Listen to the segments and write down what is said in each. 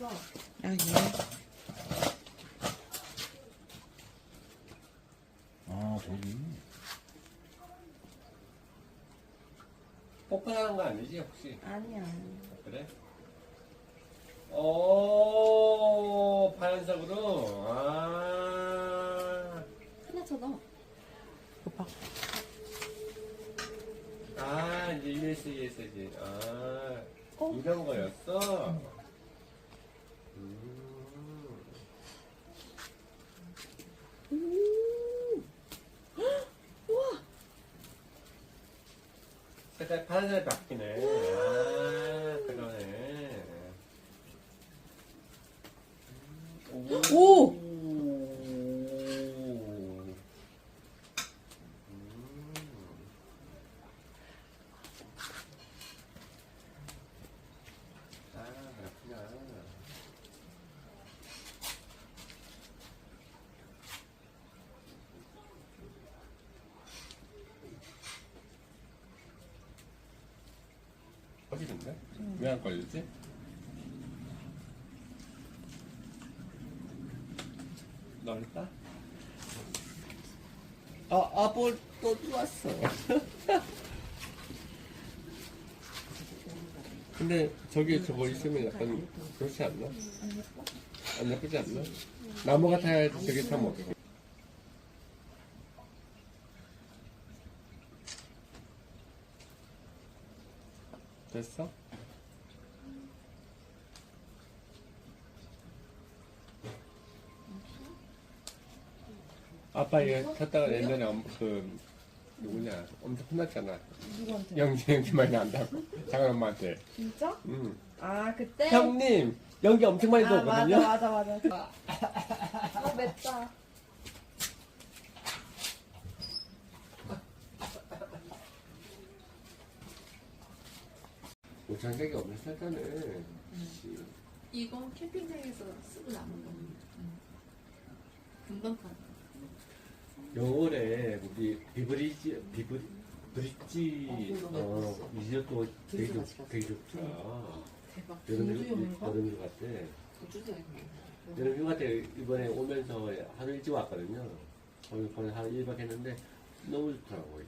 예쁘다. 아, 예. 아 저기 뽀뽀하는 거 아니지 혹시? 아니야. 그래? 오 파란색으로 아, 하나 더 넣어. 오빠. 아 이제 USB SG 아 어? 이런 거였어. 색깔 파란색 바뀌네. 아 그러네. 오! 음. 아, 그렇구나. 꺼지는데? 왜안 꺼지지? 넓다? 아, 아, 뭘또 들어왔어. 근데 저기 저거 있으면 약간 그렇지 않나? 안 예쁘지 않나? 나무 같아야지 저기 참 어떻게. 됐어? 아빠 이거 켰다가 옛날에 엄, 그 누구냐 엄청 혼났잖아. 누구한테? 연기 연기 많이 난다고 작은 엄마한테. 진짜? 응. 아, 그때? 형님 연기 엄청 많이 아, 맞아, 들었거든요. 맞아, 맞아. 아, 맵다. 오창석이 없는 살잖아. 이건 캠핑장에서 쓰고 남은 거. 금방 파. 겨울에 우리 비브리지 비브 브릿지 어 리조또 되게 좋 되게 좋다. 대박. 여름 공주 휴- 용인가? 여름 휴가 때. 여름 휴가 때 이번에 오면서 하루 일찍 왔거든요. 거기 거기 하루 1박 했는데 너무 좋더라고 거기.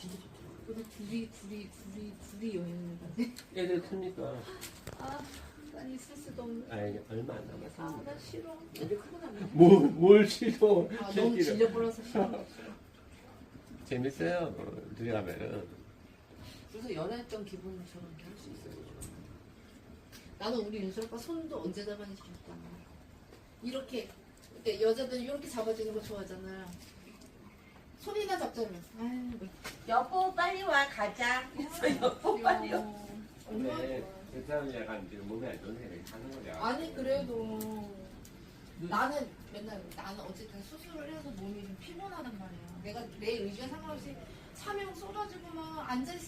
진짜 좋다. 근데 둘이 둘이 둘이 둘이 여행을 가네. 애들 크니까 아, 난 있을 수도 없네. 아 이게 얼마 안 남았어. 아, 나 싫어. 근데 크고 나면. 뭘, 뭘 싫어. 아, 너무 새끼를. 질려버려서 싫어. 재밌어요. 뭐, 둘이 가면은. 그래서 연애했던 기분처럼 이렇게 할 수 있어요. 나는 우리 윤수 오빠 손도 언제 잡았는지 기억도 안 나. 이렇게 그러니까 여자들은 이렇게 잡아주는 거 좋아하잖아. 손이나 잡자면. 아유, 뭐. 여보, 빨리 와, 가자. 그래서 여보, 빨리 와. 근데. 그 사람이 약간 이제 몸에 안 좋은 애가 하는 거야. 아니 그래도 나는 맨날 나는 어쨌든 수술을 해서 몸이 좀 피곤하단 말이야. 내가 내 의지와 상관없이 사명 쏟아지고 막 앉아 있.